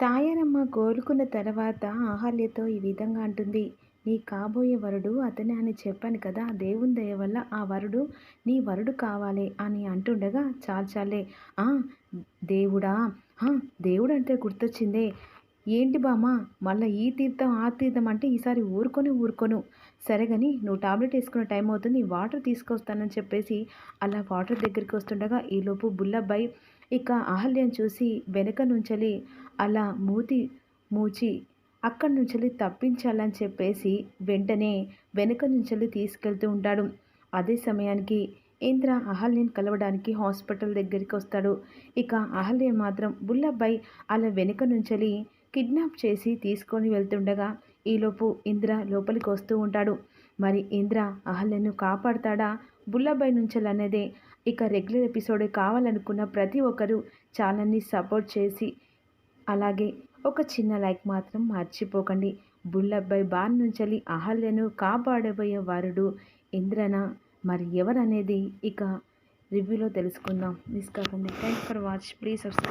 తాయారమ్మ కోలుకున్న తర్వాత ఆహల్యతో ఈ విధంగా అంటుంది. నీ కాబోయే వరుడు అతనే అని చెప్పాను కదా దేవుని దయ వల్ల ఆ వరుడు నీ వరుడు కావాలి అని అంటుండగా చాలు చాలే. దేవుడా దేవుడు అంటే గుర్తొచ్చిందే. ఏంటి బామ్మ? మళ్ళీ ఈ తీర్థం ఆ తీర్థం అంటే ఈసారి ఊరుకొని ఊరుకోను. సరే నువ్వు టాబ్లెట్ వేసుకునే టైం అవుతుంది వాటర్ తీసుకొస్తానని చెప్పేసి అలా వాటర్ దగ్గరికి వస్తుండగా ఈలోపు బుల్లబ్బాయి ఇక అహల్యం చూసి వెనక నుంచలి అలా మూతి మూచి అక్కడి నుంచి తప్పించాలని చెప్పేసి వెంటనే వెనుక నుంచి తీసుకెళ్తూ ఉంటాడు. అదే సమయానికి ఇంద్ర అహల్యని కలవడానికి హాస్పిటల్ దగ్గరికి వస్తాడు. ఇక అహల్యన్ మాత్రం బుల్లబ్బాయి అలా వెనుక నుంచలి కిడ్నాప్ చేసి తీసుకొని వెళ్తుండగా ఈలోపు ఇంద్ర లోపలికి వస్తూ ఉంటాడు. మరి ఇంద్ర అహల్యను కాపాడతాడా? బుల్లబ్బాయి నుంచెలనేదే ఇక రెగ్యులర్ ఎపిసోడ్ కావాలనుకున్న ప్రతి ఒక్కరూ ఛానల్ని సపోర్ట్ చేసి అలాగే ఒక చిన్న లైక్ మాత్రం మర్చిపోకండి. బుల్లబ్బాయి బాన్ నుంచి అహల్యను కాపాడబోయే వారుడు ఇంద్రన? మరి ఎవరనేది ఇక రివ్యూలో తెలుసుకుందాం. మిస్ కాకండి. Thank for watch. Please subscribe.